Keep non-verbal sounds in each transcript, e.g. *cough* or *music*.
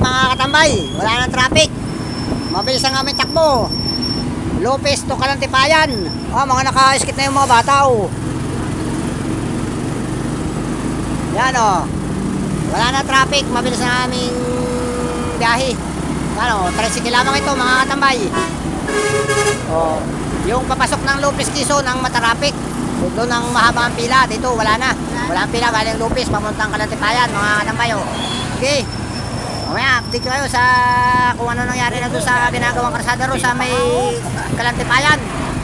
mga katambay. Wala nang traffic. Mabilis ang aming takbo. Lopez to Kalantipayan. Oh, mga naka-skit na yung mga bata oh. Yan oh. Wala na traffic, mabilis ang aming biyahe. Ano, tricycle lamang ito mga katambay. Oh, yung papasok ng Lopez Quezon ang matarapik. Doon ang mahaba ang pila. Dito wala na. Wala ang pila galing Lopez pamuntang Kalantipayan mga katambay oh. Okay. Mamaya, update ko kayo sa kung ano nangyari na doon sa ginagawang karsada ro sa may Kalantipayan.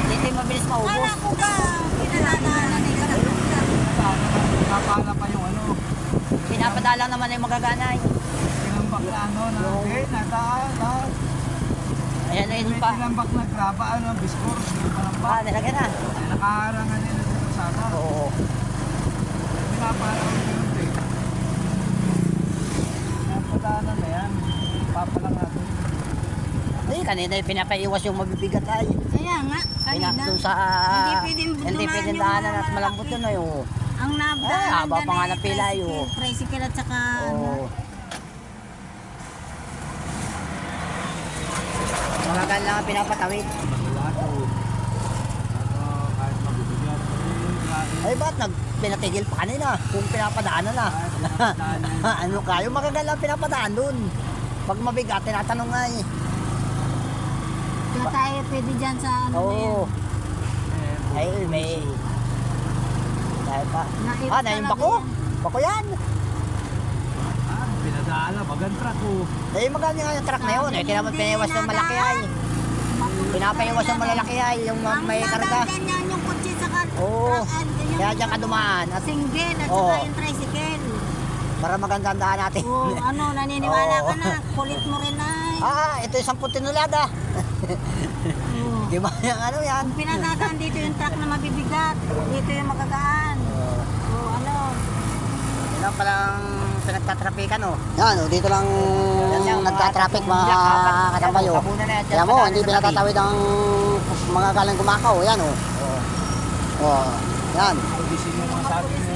Yung mabilis maubos. Kala ko pinanananan ni Kalakuga. Napala pa yung ano, Pinapadala naman yung magaganay. tinambak na ano, na, eh, nataan, lahat. Ayan na yun pa. tinambak na graba, ano, biskor, yung Ah, nilagyan na. Nakaharangan nila dito sana. Oo. Pinapala ko yun, eh. Napadaanan na yan. Papalang natin. Ay, kanina yung pinapaiwas yung mabibigat ay. Kaya nga, Pinak kanina. doon sa... Hindi pwedeng Hindi pwedeng daanan mga at malambot yun ay. oo. Ang Ay, nabdaan haba pa nga ng pila, eh, oh. Tricycle at saka ano. Oo. Magagal lang ang pinapatawid. Lahat, oh. Ano, kahit mabibigat. Eh, grabe. Ay, ba't nag pinatigil pa kanina kung pinapadaanan na? *laughs* Ano kayo, magagal lang pinapadaan dun. Pag mabigat, tinatanong nga eh. Kaya tayo pwede dyan sa ano na yan. Oo. Eh, Ay, may... Dahil pa. Naip Ah, na yung talaga bako? yan. Bako yan. Ah, bagan truck, oh. Eh, maganda nga yung truck na yun. Eh, tinaman piniwas ng malaki ay. Pinapaiwas ng malalaki ay, yung ma- may karga. Ang ganyan yung Oo. ganyan Kaya dyan ka dumaan at Single at Oo. saka yung tricycle. para maganda ang daan natin. Oo, ano, naniniwala Oo. ka na. *laughs* Kulit mo rin ay. ah, ito yung sampung tinulada. Oo. *laughs* Di ba yung ano yan? Kung pinadadaan dito yung truck na mabibigat, dito yung magagaan. Oo, ano. yun lang palang pinagtatrapikan oh. Yan, oh, dito lang nagtatraffic mga katambayo. Kaya mo, hindi pinatatawid ang mga galang gumakaw. Yan oh. Oh, yan.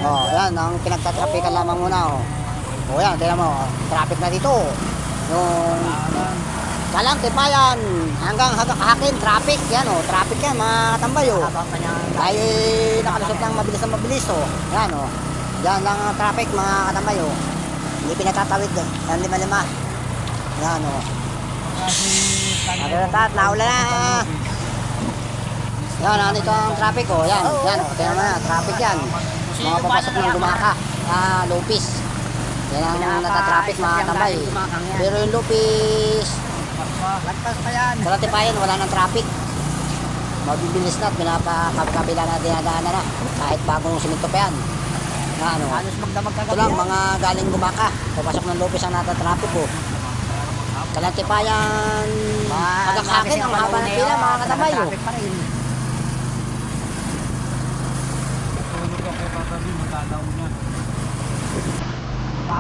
Yung. Oh, yan ang pinagtatrapikan lamang muna oh. Oh, yan, tingnan mo, oh, traffic na dito. Yung Daanan. Kalang tipayan hanggang hagakahakin, traffic yan oh, traffic yan mga katambayo. Tayo nakalusot ng mabilis na mabilis oh. Yan oh. Yan lang ang traffic mga katambayo. Hindi pinatatawid eh. Yan lima-lima. Yan oh. Kasi, Nagalatat, naula na. Yan, nandito ang traffic oh. Yan, yan oh. Tingnan mo na, traffic yan. Mga papasok ng Gumaka. Ah, Lupis. Yan ang natatraffic mga katambay. Pero yung Lupis, Lagpas pa yan. Sa Latipayan, wala nang traffic. Mabibilis na at pinapakabila na dinadaanan na. Kahit bagong simento pa yan. Na ano, Halos magdamag ito lang, mga galing gumaka. Papasok ng Lopez ang natatraffic ko. Kalatipayan, pagkakakin, ang haba ng pila, mga katamay. oh.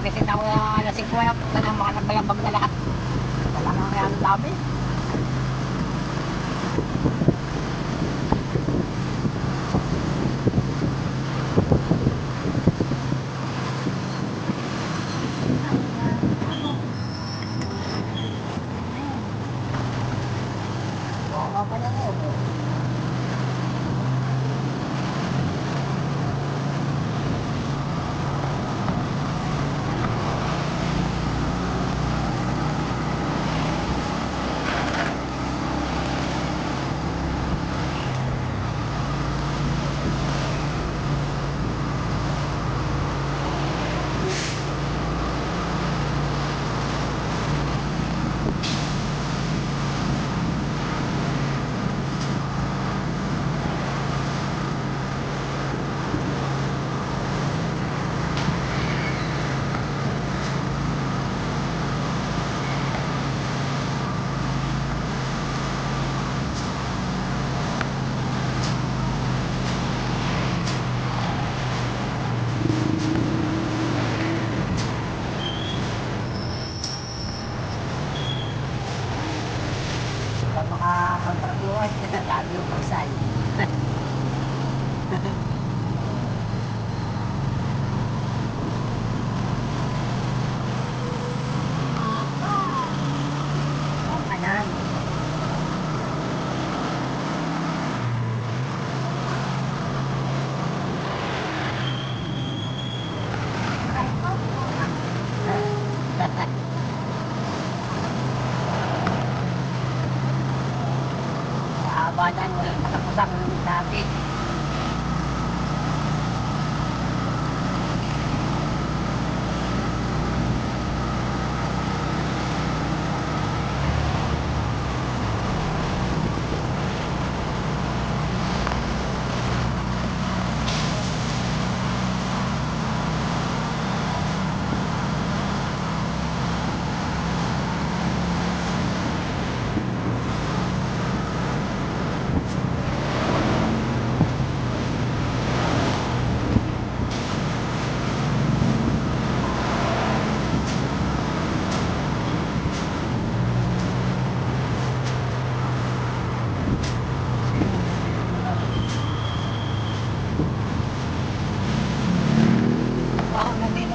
Bakit ito ako lasing ko na talagang mga nagbalambag na lahat. Talagang kaya ang dami.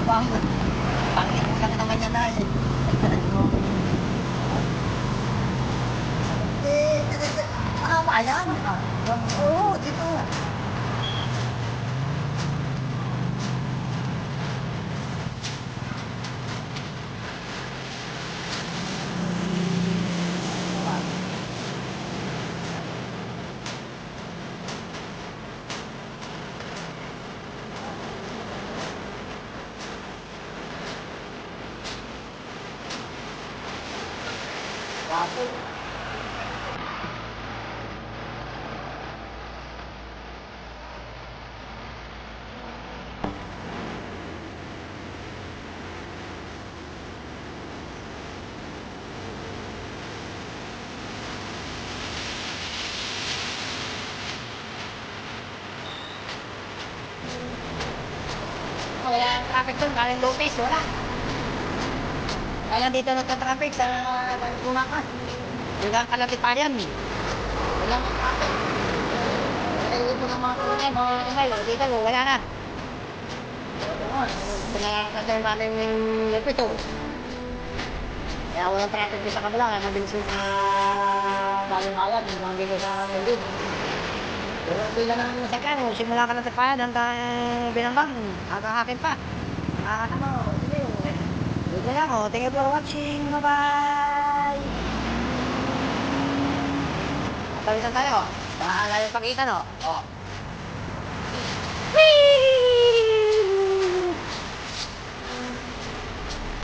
Bakit mo may mabaho? Pangit lang naman yan ay. *laughs* Eh, tama yan. Oo, dito. Wapo. Wala ang traffic doon, galing Lopez, wala. Kaya dito nagka-traffic sa Bumakas. Hanggang kalatipayan. Wala ang traffic. Kaya dito ng mga kulay, mga kulay, dito wala na. Pinakakasal natin yung lepito. Kaya walang traffic sa kabila, kaya mabilis yung balang-balan, yung mga dito sa Mendid. Pero bila ng sakyan, simula ka na tapayan hanggang binanggang, hanggang pa. Ah, ano, na lang oh. Thank you for watching. Bye-bye! Tawisan tayo. Baka na yung pakita, no? Oh. Whee!